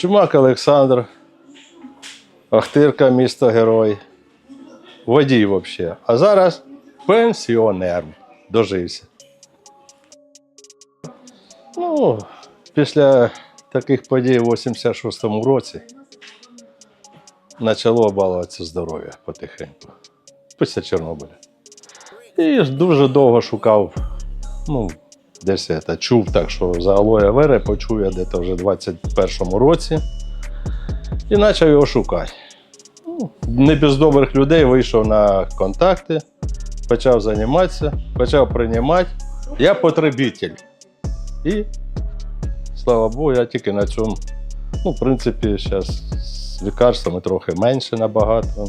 Чумак Олександр, Ахтирка, місто герой, водій взагалі. А зараз пенсіонер дожився. Ну, після таких подій в 86-му році почало балуватися здоров'я потихеньку. Після Чорнобиля. І дуже довго шукав, ну, десь я чув так, що за алоє вери почув я десь вже в 21-му році. І почав його шукати. Ну, не без добрих людей вийшов на контакти, почав займатися, почав приймати. Я потребитель. І, слава Богу, я тільки на цьому. Ну, в принципі, зараз з лікарствами трохи менше набагато.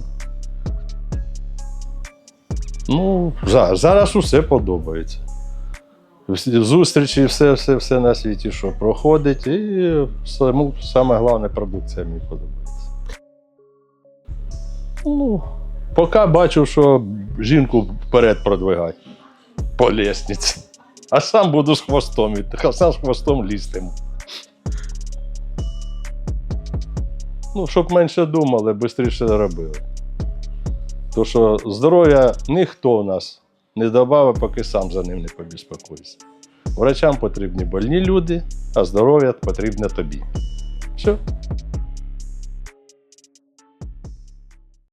Ну, зараз усе подобається. Зустрічі, все, все, все на світі, що проходить, і саму, саме головне продукція мені подобається. Ну, поки бачу, що жінку вперед продвигай по лестниці. А сам буду з хвостом а сам з хвостом лізтиму. Ну, щоб менше думали, швидше робили. То що здоров'я ніхто у нас не добавив, поки сам за ним не побіспокоїться. Врачам потрібні больні люди, а здоров'я потрібне тобі. Все.